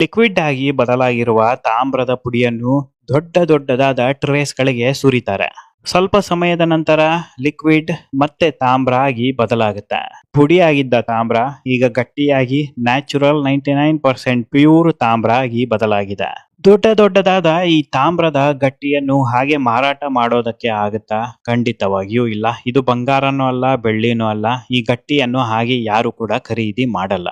Liquid ಆಗಿ ಬದಲಾಗಿರುವ ತಾಮ್ರದ ಪುಡಿಯನ್ನು ದೊಡ್ಡ ದೊಡ್ಡದಾದ ಟ್ರೇಸ್ ಗಳಿಗೆ ಸುರಿತಾರೆ. ಸ್ವಲ್ಪ ಸಮಯದ ನಂತರ ಲಿಕ್ವಿಡ್ ಮತ್ತೆ ತಾಮ್ರ ಆಗಿ ಬದಲಾಗುತ್ತೆ. ಪುಡಿಯಾಗಿದ್ದ ತಾಮ್ರ ಈಗ ಗಟ್ಟಿಯಾಗಿ natural ninety nine percent pure ತಾಮ್ರ ಆಗಿ ಬದಲಾಗಿದೆ. ದೊಡ್ಡ ದೊಡ್ಡದಾದ ಈ ತಾಮ್ರದ ಗಟ್ಟಿಯನ್ನು ಹಾಗೆ ಮಾರಾಟ ಮಾಡೋದಕ್ಕೆ ಆಗುತ್ತಾ? ಖಂಡಿತವಾಗಿಯೂ ಇಲ್ಲ. ಇದು ಬಂಗಾರನೂ ಅಲ್ಲ, ಬೆಳ್ಳಿನೂ ಅಲ್ಲ. ಈ ಗಟ್ಟಿಯನ್ನು ಹಾಗೆ ಯಾರು ಕೂಡ ಖರೀದಿ ಮಾಡಲ್ಲ.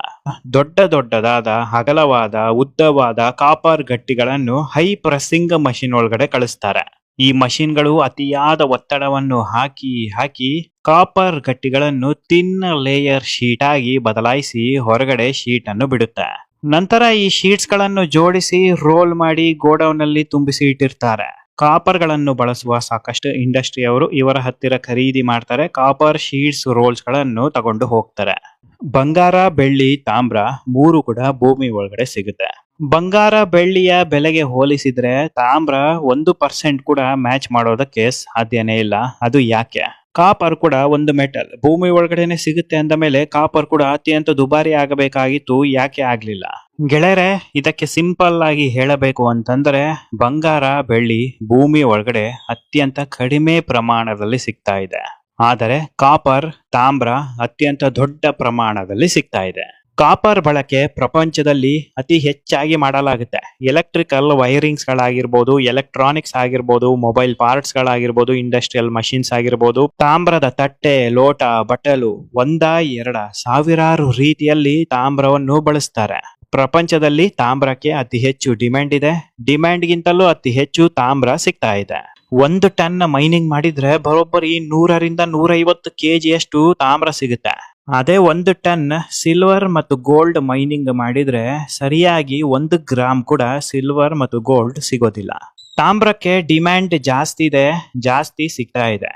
ದೊಡ್ಡ ದೊಡ್ಡದಾದ ಅಗಲವಾದ ಉದ್ದವಾದ ಕಾಪರ್ ಗಟ್ಟಿಗಳನ್ನು ಹೈ ಪ್ರೆಸ್ಸಿಂಗ್ ಮಷಿನ್ ಒಳಗಡೆ ಕಳಿಸ್ತಾರೆ. ಈ ಮಷಿನ್ಗಳು ಅತಿಯಾದ ಒತ್ತಡವನ್ನು ಹಾಕಿ ಹಾಕಿ ಕಾಪರ್ ಗಟ್ಟಿಗಳನ್ನು ತಿನ್ನ ಲೇಯರ್ ಶೀಟ್ ಆಗಿ ಬದಲಾಯಿಸಿ ಹೊರಗಡೆ ಶೀಟ್ ಅನ್ನು ಬಿಡುತ್ತೆ. ನಂತರ ಈ ಶೀಟ್ಸ್ಗಳನ್ನು ಜೋಡಿಸಿ ರೋಲ್ ಮಾಡಿ ಗೋಡೌನ್ನಲ್ಲಿ ತುಂಬಿಸಿ ಇಟ್ಟಿರ್ತಾರೆ. ಕಾಪರ್ಗಳನ್ನು ಬಳಸುವ ಸಾಕಷ್ಟು ಇಂಡಸ್ಟ್ರಿ ಅವರು ಇವರ ಹತ್ತಿರ ಖರೀದಿ ಮಾಡ್ತಾರೆ, ಕಾಪರ್ ಶೀಟ್ಸ್ ರೋಲ್ಸ್ಗಳನ್ನು ತಗೊಂಡು ಹೋಗ್ತಾರೆ. ಬಂಗಾರ, ಬೆಳ್ಳಿ, ತಾಮ್ರ ಮೂರು ಕೂಡ ಭೂಮಿ ಒಳಗಡೆ ಸಿಗುತ್ತೆ. ಬಂಗಾರ ಬೆಳ್ಳಿಯ ಬೆಲೆಗೆ ಹೋಲಿಸಿದ್ರೆ ತಾಮ್ರ ಒಂದು ಪರ್ಸೆಂಟ್ ಕೂಡ ಮ್ಯಾಚ್ ಮಾಡೋದಕ್ಕೆ ಸಾಧ್ಯನೇ ಇಲ್ಲ. ಅದು ಯಾಕೆ? ಕಾಪರ್ ಕೂಡ ಒಂದು ಮೆಟಲ್. ಭೂಮಿ ಒಳಗಡೆನೆ ಸಿಗುತ್ತೆ ಅಂದ ಮೇಲೆ ಕಾಪರ್ ಕೂಡ ಅತ್ಯಂತ ದುಬಾರಿ ಆಗಬೇಕಾಗಿತ್ತು, ಯಾಕೆ ಆಗ್ಲಿಲ್ಲ? ಗೆಳೆಯರೆ, ಇದಕ್ಕೆ ಸಿಂಪಲ್ ಆಗಿ ಹೇಳಬೇಕು ಅಂತಂದ್ರೆ ಬಂಗಾರ ಬೆಳ್ಳಿ ಭೂಮಿ ಒಳಗಡೆ ಅತ್ಯಂತ ಕಡಿಮೆ ಪ್ರಮಾಣದಲ್ಲಿ ಸಿಗ್ತಾ ಇದೆ. ಆದರೆ ಕಾಪರ್, ತಾಮ್ರ ಅತ್ಯಂತ ದೊಡ್ಡ ಪ್ರಮಾಣದಲ್ಲಿ ಸಿಗ್ತಾ ಇದೆ. ಕಾಪರ್ ಬಳಕೆ ಪ್ರಪಂಚದಲ್ಲಿ ಅತಿ ಹೆಚ್ಚಾಗಿ ಮಾಡಲಾಗುತ್ತೆ. ಎಲೆಕ್ಟ್ರಿಕಲ್ ವೈರಿಂಗ್ಸ್ ಗಳಾಗಿರ್ಬೋದು ಎಲೆಕ್ಟ್ರಾನಿಕ್ಸ್ ಆಗಿರ್ಬೋದು ಮೊಬೈಲ್ ಪಾರ್ಟ್ಸ್ ಗಳಾಗಿರ್ಬೋದು ಇಂಡಸ್ಟ್ರಿಯಲ್ ಮಷಿನ್ಸ್ ಆಗಿರ್ಬೋದು, ತಾಮ್ರದ ತಟ್ಟೆ, ಲೋಟ ಬಟ್ಟಲು ಒಂದ ಎರಡ ಸಾವಿರಾರು ರೀತಿಯಲ್ಲಿ ತಾಮ್ರವನ್ನು ಬಳಸ್ತಾರೆ. ಪ್ರಪಂಚದಲ್ಲಿ ತಾಮ್ರಕ್ಕೆ ಅತಿ ಹೆಚ್ಚು ಡಿಮ್ಯಾಂಡ್ ಇದೆ. ಡಿಮ್ಯಾಂಡ್ ಗಿಂತಲೂ ಅತಿ ಹೆಚ್ಚು ತಾಮ್ರ ಸಿಗ್ತಾ ಇದೆ. ಒಂದು ಟನ್ ಮೈನಿಂಗ್ ಮಾಡಿದ್ರೆ ಬರೋಬ್ಬರಿ ನೂರರಿಂದ ನೂರೈವತ್ತು ಕೆಜಿ ಅಷ್ಟು ತಾಮ್ರ ಸಿಗುತ್ತೆ. ಅದೇ ಒಂದು ಟನ್ ಸಿಲ್ವರ್ ಮತ್ತು ಗೋಲ್ಡ್ ಮೈನಿಂಗ್ ಮಾಡಿದ್ರೆ ಸರಿಯಾಗಿ ಒಂದು ಗ್ರಾಮ್ ಕೂಡ ಸಿಲ್ವರ್ ಮತ್ತು ಗೋಲ್ಡ್ ಸಿಗೋದಿಲ್ಲ. ತಾಮ್ರಕ್ಕೆ ಡಿಮ್ಯಾಂಡ್ ಜಾಸ್ತಿ ಇದೆ, ಜಾಸ್ತಿ ಸಿಗ್ತಾ ಇದೆ.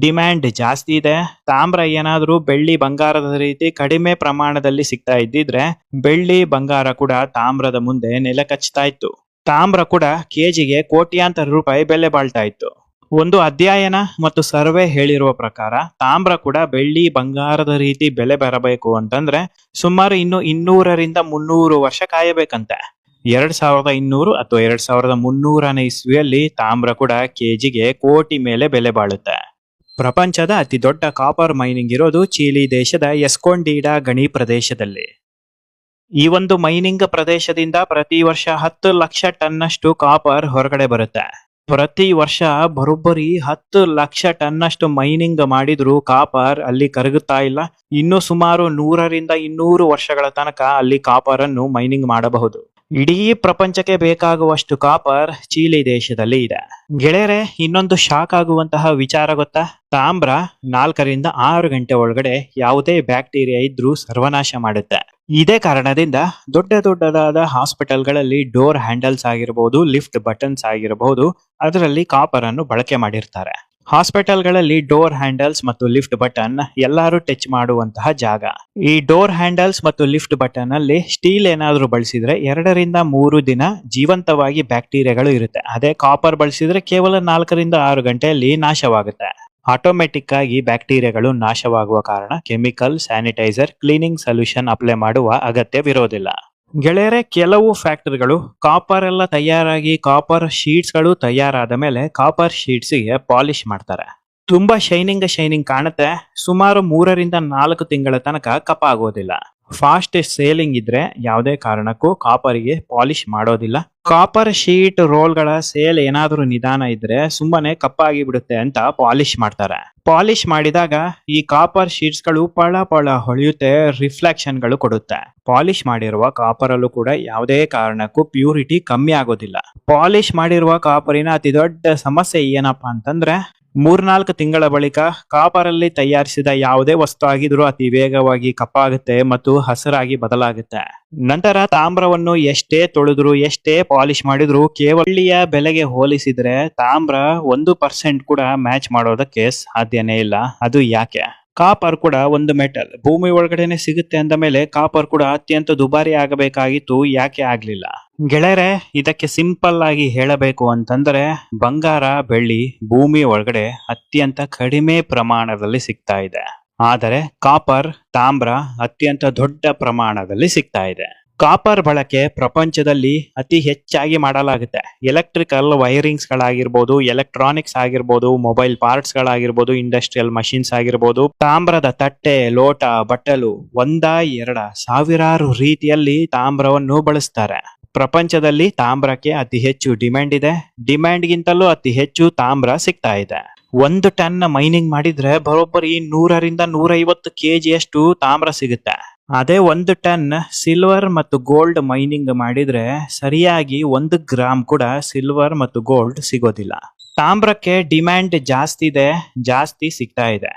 ಡಿಮ್ಯಾಂಡ್ ಜಾಸ್ತಿ ಇದೆ, ತಾಮ್ರ ಏನಾದರೂ ಬೆಳ್ಳಿ ಬಂಗಾರದ ರೀತಿ ಕಡಿಮೆ ಪ್ರಮಾಣದಲ್ಲಿ ಸಿಗ್ತಾ ಇದ್ದಿದ್ರೆ ಬೆಳ್ಳಿ ಬಂಗಾರ ಕೂಡ ತಾಮ್ರದ ಮುಂದೆ ನೆಲೆ ಕಚ್ತಾ ಇತ್ತು. ತಾಮ್ರ ಕೂಡ ಕೆಜಿಗೆ ಕೋಟ್ಯಾಂತರ ರೂಪಾಯಿ ಬೆಲೆ ಬಾಳ್ತಾ ಇತ್ತು. ಒಂದು ಅಧ್ಯಯನ ಮತ್ತು ಸರ್ವೆ ಹೇಳಿರುವ ಪ್ರಕಾರ ತಾಮ್ರ ಕೂಡ ಬೆಳ್ಳಿ ಬಂಗಾರದ ರೀತಿ ಬೆಲೆ ಬರಬೇಕು ಅಂತಂದ್ರೆ ಸುಮಾರು ಇನ್ನು ಇನ್ನೂರರಿಂದ ಮುನ್ನೂರು ವರ್ಷ ಕಾಯಬೇಕಂತೆ. ಎರಡ್ ಸಾವಿರದ ಇನ್ನೂರು ಅಥವಾ ಎರಡ್ ಸಾವಿರದ ಮುನ್ನೂರನೇ ಇಸ್ವಿಯಲ್ಲಿ ತಾಮ್ರ ಕೂಡ ಕೆಜಿಗೆ ಕೋಟಿ ಮೇಲೆ ಬೆಲೆ ಬಾಳುತ್ತೆ. ಪ್ರಪಂಚದ ಅತಿ ದೊಡ್ಡ ಕಾಪರ್ ಮೈನಿಂಗ್ ಇರೋದು ಚೀಲಿ ದೇಶದ ಎಸ್ಕೊಂಡೀಡಾ ಗಣಿ ಪ್ರದೇಶದಲ್ಲಿ. ಈ ಒಂದು ಮೈನಿಂಗ್ ಪ್ರದೇಶದಿಂದ ಪ್ರತಿ ವರ್ಷ ಹತ್ತು ಲಕ್ಷ ಟನ್ನಷ್ಟು ಕಾಪರ್ ಹೊರಗಡೆ ಬರುತ್ತೆ. ಪ್ರತಿ ವರ್ಷ ಬರೋಬ್ಬರಿ ಹತ್ತು ಲಕ್ಷ ಟನ್ನಷ್ಟು ಮೈನಿಂಗ್ ಮಾಡಿದ್ರು ಕಾಪರ್ ಅಲ್ಲಿ ಕರಗುತ್ತಾ ಇಲ್ಲ. ಇನ್ನು ಸುಮಾರು ನೂರರಿಂದ ಇನ್ನೂರು ವರ್ಷಗಳ ತನಕ ಅಲ್ಲಿ ಕಾಪರ್ ಅನ್ನು ಮೈನಿಂಗ್ ಮಾಡಬಹುದು. ಇಡೀ ಪ್ರಪಂಚಕ್ಕೆ ಬೇಕಾಗುವಷ್ಟು ಕಾಪರ್ ಚೀಲಿ ದೇಶದಲ್ಲಿ ಇದೆ. ಗೆಳೆಯರೆ, ಇನ್ನೊಂದು ಶಾಕ್ ಆಗುವಂತಹ ವಿಚಾರ ಗೊತ್ತಾ? ತಾಮ್ರ ನಾಲ್ಕರಿಂದ ಆರು ಗಂಟೆ ಒಳಗಡೆ ಯಾವುದೇ ಬ್ಯಾಕ್ಟೀರಿಯಾ ಇದ್ರೂ ಸರ್ವನಾಶ ಮಾಡುತ್ತೆ. ಇದೇ ಕಾರಣದಿಂದ ದೊಡ್ಡ ದೊಡ್ಡದಾದ ಹಾಸ್ಪಿಟಲ್ಗಳಲ್ಲಿ ಡೋರ್ ಹ್ಯಾಂಡಲ್ಸ್ ಆಗಿರಬಹುದು ಲಿಫ್ಟ್ ಬಟನ್ಸ್ ಆಗಿರಬಹುದು ಅದರಲ್ಲಿ ಕಾಪರ್ ಅನ್ನು ಬಳಕೆ ಮಾಡಿರ್ತಾರೆ. ಹಾಸ್ಪಿಟಲ್ಗಳಲ್ಲಿ ಡೋರ್ ಹ್ಯಾಂಡಲ್ಸ್ ಮತ್ತು ಲಿಫ್ಟ್ ಬಟನ್ ಎಲ್ಲರೂ ಟಚ್ ಮಾಡುವಂತಹ ಜಾಗ. ಈ ಡೋರ್ ಹ್ಯಾಂಡಲ್ಸ್ ಮತ್ತು ಲಿಫ್ಟ್ ಬಟನ್ ಅಲ್ಲಿ ಸ್ಟೀಲ್ ಏನಾದ್ರೂ ಬಳಸಿದ್ರೆ ಎರಡರಿಂದ ಮೂರು ದಿನ ಜೀವಂತವಾಗಿ ಬ್ಯಾಕ್ಟೀರಿಯಾಗಳು ಇರುತ್ತೆ. ಅದೇ ಕಾಪರ್ ಬಳಸಿದ್ರೆ ಕೇವಲ ನಾಲ್ಕರಿಂದ ಆರು ಗಂಟೆಯಲ್ಲಿ ನಾಶವಾಗುತ್ತೆ. ಆಟೋಮೆಟಿಕ್ ಆಗಿ ಬ್ಯಾಕ್ಟೀರಿಯಾಗಳು ನಾಶವಾಗುವ ಕಾರಣ chemical, sanitizer, cleaning solution apply ಮಾಡುವ ಅಗತ್ಯವಿರೋದಿಲ್ಲ. ಗೆಳೆಯರೆ, ಕೆಲವು ಫ್ಯಾಕ್ಟರಿಗಳು ಕಾಪರ್ ಎಲ್ಲ ತಯಾರಾಗಿ ಕಾಪರ್ ಶೀಟ್ಸ್ಗಳು ತಯಾರಾದ ಮೇಲೆ ಕಾಪರ್ ಶೀಟ್ಸ್ಗೆ ಪಾಲಿಶ್ ಮಾಡ್ತಾರೆ. ತುಂಬಾ ಶೈನಿಂಗ್ ಶೈನಿಂಗ್ ಕಾಣುತ್ತೆ. ಸುಮಾರು ಮೂರರಿಂದ ನಾಲ್ಕು ತಿಂಗಳ ತನಕ ಕಪ್ಪಾಗೋದಿಲ್ಲ. ಫಾಸ್ಟ್ ಸೇಲಿಂಗ್ ಇದ್ರೆ ಯಾವುದೇ ಕಾರಣಕ್ಕೂ ಕಾಪರ್ಗೆ ಪಾಲಿಶ್ ಮಾಡೋದಿಲ್ಲ. ಕಾಪರ್ ಶೀಟ್ ರೋಲ್ಗಳ ಸೇಲ್ ಏನಾದರೂ ನಿಧಾನ ಇದ್ರೆ ಸುಮ್ಮನೆ ಕಪ್ಪಾಗಿ ಬಿಡುತ್ತೆ ಅಂತ ಪಾಲಿಶ್ ಮಾಡ್ತಾರೆ. ಪಾಲಿಶ್ ಮಾಡಿದಾಗ ಈ ಕಾಪರ್ ಶೀಟ್ಸ್ಗಳು ಪಳ ಪಳ ಹೊಳೆಯುತ್ತೆ ರಿಫ್ಲೆಕ್ಷನ್ಗಳು ಕೊಡುತ್ತೆ. ಪಾಲಿಶ್ ಮಾಡಿರುವ ಕಾಪರ್ ಅಲ್ಲೂ ಕೂಡ ಯಾವುದೇ ಕಾರಣಕ್ಕೂ ಪ್ಯೂರಿಟಿ ಕಮ್ಮಿ ಆಗೋದಿಲ್ಲ. ಪಾಲಿಶ್ ಮಾಡಿರುವ ಕಾಪರಿನ ಅತಿ ದೊಡ್ಡ ಸಮಸ್ಯೆ ಏನಪ್ಪಾ ಅಂತಂದ್ರೆ ಮೂರ್ನಾಲ್ಕು ತಿಂಗಳ ಬಳಿಕ ಕಾಪರಲ್ಲಿ ತಯಾರಿಸಿದ ಯಾವುದೇ ವಸ್ತು ಆಗಿದ್ರೂ ಅತಿ ವೇಗವಾಗಿ ಕಪ್ಪಾಗುತ್ತೆ ಮತ್ತು ಹಸಿರಾಗಿ ಬದಲಾಗುತ್ತೆ. ನಂತರ ತಾಮ್ರವನ್ನು ಎಷ್ಟೇ ತೊಳೆದ್ರು, ಎಷ್ಟೇ ಪಾಲಿಶ್ ಮಾಡಿದ್ರು ಕೇವಲ ಬೆಳ್ಳಿಯ ಬೆಲೆಗೆ ಹೋಲಿಸಿದ್ರೆ ತಾಮ್ರ ಒಂದು ಪರ್ಸೆಂಟ್ ಕೂಡ ಮ್ಯಾಚ್ ಮಾಡೋದಕ್ಕೆ ಸಾಧ್ಯನೇ ಇಲ್ಲ. ಅದು ಯಾಕೆ? ಕಾಪರ್ ಕೂಡ ಒಂದು ಮೆಟಲ್. ಭೂಮಿ ಒಳಗಡೆನೆ ಸಿಗುತ್ತೆ ಅಂದ ಮೇಲೆ ಕಾಪರ್ ಕೂಡ ಅತ್ಯಂತ ದುಬಾರಿ ಆಗಬೇಕಾಗಿತ್ತು. ಯಾಕೆ ಆಗ್ಲಿಲ್ಲ? ಗೆಳೆಯರೆ, ಇದಕ್ಕೆ ಸಿಂಪಲ್ ಆಗಿ ಹೇಳಬೇಕು ಅಂತಂದ್ರೆ ಬಂಗಾರ, ಬೆಳ್ಳಿ, ಭೂಮಿ ಒಳಗಡೆ ಅತ್ಯಂತ ಕಡಿಮೆ ಪ್ರಮಾಣದಲ್ಲಿ ಸಿಗ್ತಾ ಇದೆ. ಆದರೆ ಕಾಪರ್, ತಾಮ್ರ ಅತ್ಯಂತ ದೊಡ್ಡ ಪ್ರಮಾಣದಲ್ಲಿ ಸಿಗ್ತಾ ಇದೆ. ಕಾಪರ್ ಬಳಕೆ ಪ್ರಪಂಚದಲ್ಲಿ ಅತಿ ಹೆಚ್ಚಾಗಿ ಮಾಡಲಾಗುತ್ತೆ. ಎಲೆಕ್ಟ್ರಿಕಲ್ ವೈರಿಂಗ್ಸ್ ಗಳಾಗಿರ್ಬೋದು ಎಲೆಕ್ಟ್ರಾನಿಕ್ಸ್ ಆಗಿರ್ಬೋದು, ಮೊಬೈಲ್ ಪಾರ್ಟ್ಸ್ ಗಳಾಗಿರ್ಬೋದು ಇಂಡಸ್ಟ್ರಿಯಲ್ ಮಷಿನ್ಸ್ ಆಗಿರ್ಬೋದು, ತಾಮ್ರದ ತಟ್ಟೆ, ಲೋಟ, ಬಟ್ಟಲು ಒಂದ ಎರಡ ಸಾವಿರಾರು ರೀತಿಯಲ್ಲಿ ತಾಮ್ರವನ್ನು ಬಳಸ್ತಾರೆ. ಪ್ರಪಂಚದಲ್ಲಿ ತಾಮ್ರಕ್ಕೆ ಅತಿ ಹೆಚ್ಚು ಡಿಮ್ಯಾಂಡ್ ಇದೆ. ಡಿಮ್ಯಾಂಡ್ ಗಿಂತಲೂ ಅತಿ ಹೆಚ್ಚು ತಾಮ್ರ ಸಿಗ್ತಾ ಇದೆ. ಒಂದು ಟನ್ ಮೈನಿಂಗ್ ಮಾಡಿದ್ರೆ ಬರೋಬ್ಬರಿ ನೂರರಿಂದ ನೂರೈವತ್ತು ಕೆಜಿ ಅಷ್ಟು ತಾಮ್ರ ಸಿಗುತ್ತೆ. ಅದೇ ಒಂದು ಟನ್ ಸಿಲ್ವರ್ ಮತ್ತು ಗೋಲ್ಡ್ ಮೈನಿಂಗ್ ಮಾಡಿದ್ರೆ ಸರಿಯಾಗಿ ಒಂದು ಗ್ರಾಮ್ ಕೂಡ ಸಿಲ್ವರ್ ಮತ್ತು ಗೋಲ್ಡ್ ಸಿಗೋದಿಲ್ಲ. ತಾಮ್ರಕ್ಕೆ ಡಿಮ್ಯಾಂಡ್ ಜಾಸ್ತಿ ಇದೆ, ಜಾಸ್ತಿ ಸಿಗ್ತಾ ಇದೆ.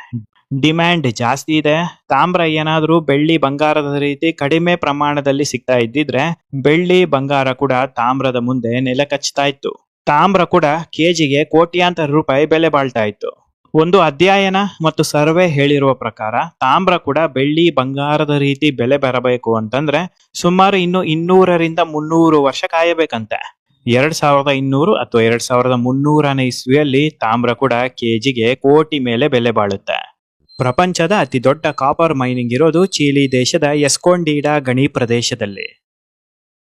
ಡಿಮ್ಯಾಂಡ್ ಜಾಸ್ತಿ ಇದೆ. ತಾಮ್ರ ಏನಾದರೂ ಬೆಳ್ಳಿ ಬಂಗಾರದ ರೀತಿ ಕಡಿಮೆ ಪ್ರಮಾಣದಲ್ಲಿ ಸಿಗ್ತಾ ಇದ್ದಿದ್ರೆ ಬೆಳ್ಳಿ ಬಂಗಾರ ಕೂಡ ತಾಮ್ರದ ಮುಂದೆ ನೆಲೆ ಕಚ್ತಾ ಇತ್ತು. ತಾಮ್ರ ಕೂಡ ಕೆಜಿಗೆ ಕೋಟ್ಯಾಂತರ ರೂಪಾಯಿ ಬೆಲೆ ಬಾಳ್ತಾ ಇತ್ತು. ಒಂದು ಅಧ್ಯಯನ ಮತ್ತು ಸರ್ವೆ ಹೇಳಿರುವ ಪ್ರಕಾರ ತಾಮ್ರ ಕೂಡ ಬೆಳ್ಳಿ ಬಂಗಾರದ ರೀತಿ ಬೆಲೆ ಬರಬೇಕು ಅಂತಂದ್ರೆ ಸುಮಾರು ಇನ್ನು ಇನ್ನೂರರಿಂದ ಮುನ್ನೂರು ವರ್ಷ ಕಾಯಬೇಕಂತೆ. ಎರಡ್ ಸಾವಿರದ ಇನ್ನೂರು ಅಥವಾ ಎರಡ್ ಸಾವಿರದ ಮುನ್ನೂರನೇ ಇಸ್ವಿಯಲ್ಲಿ ತಾಮ್ರ ಕೂಡ ಕೆಜಿಗೆ ಕೋಟಿ ಮೇಲೆ ಬೆಲೆ ಬಾಳುತ್ತೆ. ಪ್ರಪಂಚದ ಅತಿ ದೊಡ್ಡ ಕಾಪರ್ ಮೈನಿಂಗ್ ಇರೋದು ಚೀಲಿ ದೇಶದ ಎಸ್ಕೊಂಡೀಡಾ ಗಣಿ ಪ್ರದೇಶದಲ್ಲಿ.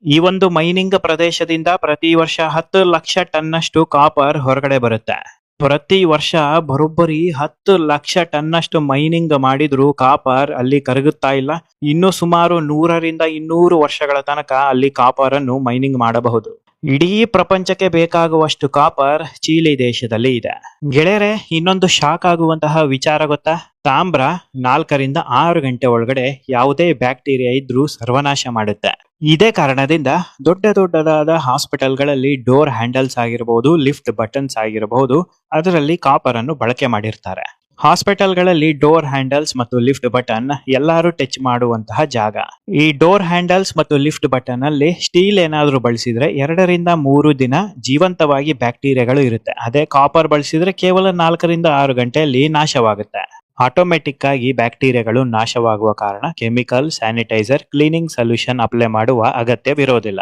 ಈ ಒಂದು ಮೈನಿಂಗ್ ಪ್ರದೇಶದಿಂದ ಪ್ರತಿ ವರ್ಷ ಹತ್ತು ಲಕ್ಷ ಟನ್ನಷ್ಟು ಕಾಪರ್ ಹೊರಗಡೆ ಬರುತ್ತೆ. ಪ್ರತಿ ವರ್ಷ ಬರೋಬ್ಬರಿ ಹತ್ತು ಲಕ್ಷ ಟನ್ನಷ್ಟು ಮೈನಿಂಗ್ ಮಾಡಿದ್ರು ಕಾಪರ್ ಅಲ್ಲಿ ಕರಗುತ್ತಾ ಇಲ್ಲ. ಇನ್ನು ಸುಮಾರು ನೂರರಿಂದ ಇನ್ನೂರು ವರ್ಷಗಳ ತನಕ ಅಲ್ಲಿ ಕಾಪರ್ ಅನ್ನು ಮೈನಿಂಗ್ ಮಾಡಬಹುದು. ಇಡೀ ಪ್ರಪಂಚಕ್ಕೆ ಬೇಕಾಗುವಷ್ಟು ಕಾಪರ್ ಚೀಲಿ ದೇಶದಲ್ಲಿ ಇದೆ. ಗೆಳೆಯರೆ, ಇನ್ನೊಂದು ಶಾಕ್ ಆಗುವಂತಹ ವಿಚಾರ ಗೊತ್ತಾ? ತಾಮ್ರ ನಾಲ್ಕರಿಂದ ಆರು ಗಂಟೆ ಒಳಗಡೆ ಯಾವುದೇ ಬ್ಯಾಕ್ಟೀರಿಯಾ ಇದ್ರೂ ಸರ್ವನಾಶ ಮಾಡುತ್ತೆ. ಇದೇ ಕಾರಣದಿಂದ ದೊಡ್ಡ ದೊಡ್ಡದಾದ ಹಾಸ್ಪಿಟಲ್ಗಳಲ್ಲಿ ಡೋರ್ ಹ್ಯಾಂಡಲ್ಸ್ ಆಗಿರಬಹುದು ಲಿಫ್ಟ್ ಬಟನ್ಸ್ ಆಗಿರಬಹುದು ಅದರಲ್ಲಿ ಕಾಪರ್ ಅನ್ನು ಬಳಕೆ ಮಾಡಿರ್ತಾರೆ. ಹಾಸ್ಪಿಟಲ್ಗಳಲ್ಲಿ ಡೋರ್ ಹ್ಯಾಂಡಲ್ಸ್ ಮತ್ತು ಲಿಫ್ಟ್ ಬಟನ್ ಎಲ್ಲರೂ ಟಚ್ ಮಾಡುವಂತಹ ಜಾಗ. ಈ ಡೋರ್ ಹ್ಯಾಂಡಲ್ಸ್ ಮತ್ತು ಲಿಫ್ಟ್ ಬಟನ್ ಅಲ್ಲಿ ಸ್ಟೀಲ್ ಏನಾದರೂ ಬಳಸಿದ್ರೆ ಎರಡರಿಂದ ಮೂರು ದಿನ ಜೀವಂತವಾಗಿ ಬ್ಯಾಕ್ಟೀರಿಯಾಗಳು ಇರುತ್ತೆ. ಅದೇ ಕಾಪರ್ ಬಳಸಿದ್ರೆ ಕೇವಲ ನಾಲ್ಕರಿಂದ ಆರು ಗಂಟೆಯಲ್ಲಿ ನಾಶವಾಗುತ್ತೆ. ಆಟೋಮೆಟಿಕ್ ಆಗಿ ಬ್ಯಾಕ್ಟೀರಿಯಾಗಳು ನಾಶವಾಗುವ ಕಾರಣ chemical, sanitizer, cleaning solution apply ಮಾಡುವ ಅಗತ್ಯವಿರೋದಿಲ್ಲ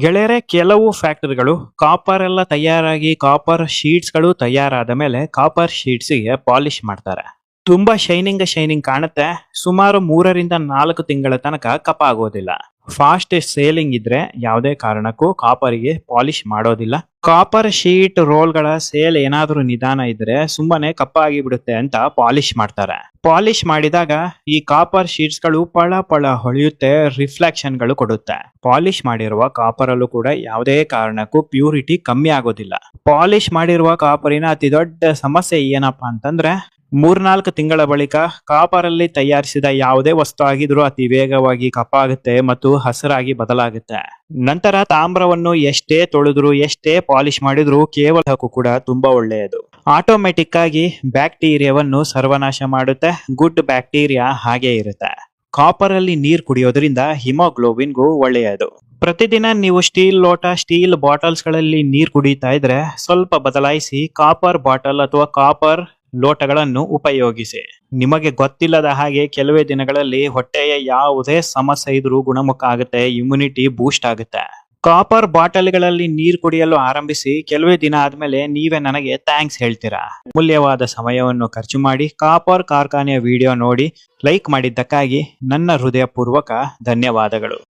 ಗೆಳೆಯರೆ, ಕೆಲವು ಫ್ಯಾಕ್ಟರಿಗಳು ಕಾಪರ್ ಎಲ್ಲ ತಯಾರಾಗಿ ಕಾಪರ್ ಶೀಟ್ಸ್ಗಳು ತಯಾರಾದ ಮೇಲೆ ಕಾಪರ್ ಶೀಟ್ಸ್ಗೆ ಪಾಲಿಶ್ ಮಾಡ್ತಾರೆ. ತುಂಬಾ ಶೈನಿಂಗ್ ಶೈನಿಂಗ್ ಕಾಣುತ್ತೆ. ಸುಮಾರು ಮೂರರಿಂದ ನಾಲ್ಕು ತಿಂಗಳ ತನಕ ಕಪ್ಪಾಗೋದಿಲ್ಲ. ಫಾಸ್ಟ್ ಸೇಲಿಂಗ್ ಇದ್ರೆ ಯಾವುದೇ ಕಾರಣಕ್ಕೂ ಕಾಪರ್ಗೆ ಪಾಲಿಶ್ ಮಾಡೋದಿಲ್ಲ. ಕಾಪರ್ ಶೀಟ್ ರೋಲ್ಗಳ ಸೇಲ್ ಏನಾದರೂ ನಿಧಾನ ಇದ್ರೆ ಸುಮ್ಮನೆ ಕಪ್ಪಾಗಿ ಬಿಡುತ್ತೆ ಅಂತ ಪಾಲಿಶ್ ಮಾಡ್ತಾರೆ. ಪಾಲಿಶ್ ಮಾಡಿದಾಗ ಈ ಕಾಪರ್ ಶೀಟ್ಸ್ಗಳು ಪಳ ಪಳ ಹೊಳೆಯುತ್ತೆ ರಿಫ್ಲೆಕ್ಷನ್ಗಳು ಕೊಡುತ್ತೆ. ಪಾಲಿಶ್ ಮಾಡಿರುವ ಕಾಪರಲ್ಲೂ ಕೂಡ ಯಾವುದೇ ಕಾರಣಕ್ಕೂ ಪ್ಯೂರಿಟಿ ಕಮ್ಮಿ ಆಗೋದಿಲ್ಲ. ಪಾಲಿಶ್ ಮಾಡಿರುವ ಕಾಪರಿನ ಅತಿ ದೊಡ್ಡ ಸಮಸ್ಯೆ ಏನಪ್ಪಾ ಅಂತಂದ್ರೆ ಮೂರ್ನಾಲ್ಕು ತಿಂಗಳ ಬಳಿಕ ಕಾಪರಲ್ಲಿ ತಯಾರಿಸಿದ ಯಾವುದೇ ವಸ್ತು ಆಗಿದ್ರೂ ಅತಿ ವೇಗವಾಗಿ ಕಪ್ಪಾಗುತ್ತೆ ಮತ್ತು ಹಸಿರಾಗಿ ಬದಲಾಗುತ್ತೆ. ನಂತರ ತಾಮ್ರವನ್ನು ಎಷ್ಟೇ ತೊಳೆದ್ರು, ಎಷ್ಟೇ ಪಾಲಿಶ್ ಮಾಡಿದ್ರು ಕೇವಲ ಕೂಡ ತುಂಬಾ ಒಳ್ಳೆಯದು. ಆಟೋಮೆಟಿಕ್ ಆಗಿ ಬ್ಯಾಕ್ಟೀರಿಯಾವನ್ನು ಸರ್ವನಾಶ ಮಾಡುತ್ತೆ, ಗುಡ್ ಬ್ಯಾಕ್ಟೀರಿಯಾ ಹಾಗೆ ಇರುತ್ತೆ. ಕಾಪರ್ ಅಲ್ಲಿ ನೀರ್ ಕುಡಿಯೋದ್ರಿಂದ ಹಿಮೋಗ್ಲೋಬಿನ್ಗೂ ಒಳ್ಳೆಯದು. ಪ್ರತಿದಿನ ನೀವು ಸ್ಟೀಲ್ ಲೋಟ, ಸ್ಟೀಲ್ ಬಾಟಲ್ಸ್ಗಳಲ್ಲಿ ನೀರ್ ಕುಡಿತಾ ಇದ್ರೆ ಸ್ವಲ್ಪ ಬದಲಾಯಿಸಿ ಕಾಪರ್ ಬಾಟಲ್ ಅಥವಾ ಕಾಪರ್ ಲೋಟಗಳನ್ನು ಉಪಯೋಗಿಸಿ. ನಿಮಗೆ ಗೊತ್ತಿಲ್ಲದ ಹಾಗೆ ಕೆಲವೇ ದಿನಗಳಲ್ಲಿ ಹೊಟ್ಟೆಯ ಯಾವುದೇ ಸಮಸ್ಯೆ ಇದ್ರೂ ಗುಣಮುಖ ಆಗುತ್ತೆ ಇಮ್ಯುನಿಟಿ ಬೂಸ್ಟ್ ಆಗುತ್ತೆ. ಕಾಪರ್ ಬಾಟಲ್ಗಳಲ್ಲಿ ನೀರು ಕುಡಿಯಲು ಆರಂಭಿಸಿ, ಕೆಲವೇ ದಿನ ಆದ್ಮೇಲೆ ನೀವೇ ನನಗೆ ಥ್ಯಾಂಕ್ಸ್ ಹೇಳ್ತೀರಾ? ಮೂಲ್ಯವಾದ ಸಮಯವನ್ನು ಖರ್ಚು ಮಾಡಿ ಕಾಪರ್ ಕಾರ್ಖಾನೆಯ ವಿಡಿಯೋ ನೋಡಿ ಲೈಕ್ ಮಾಡಿದ್ದಕ್ಕಾಗಿ ನನ್ನ ಹೃದಯಪೂರ್ವಕ ಧನ್ಯವಾದಗಳು.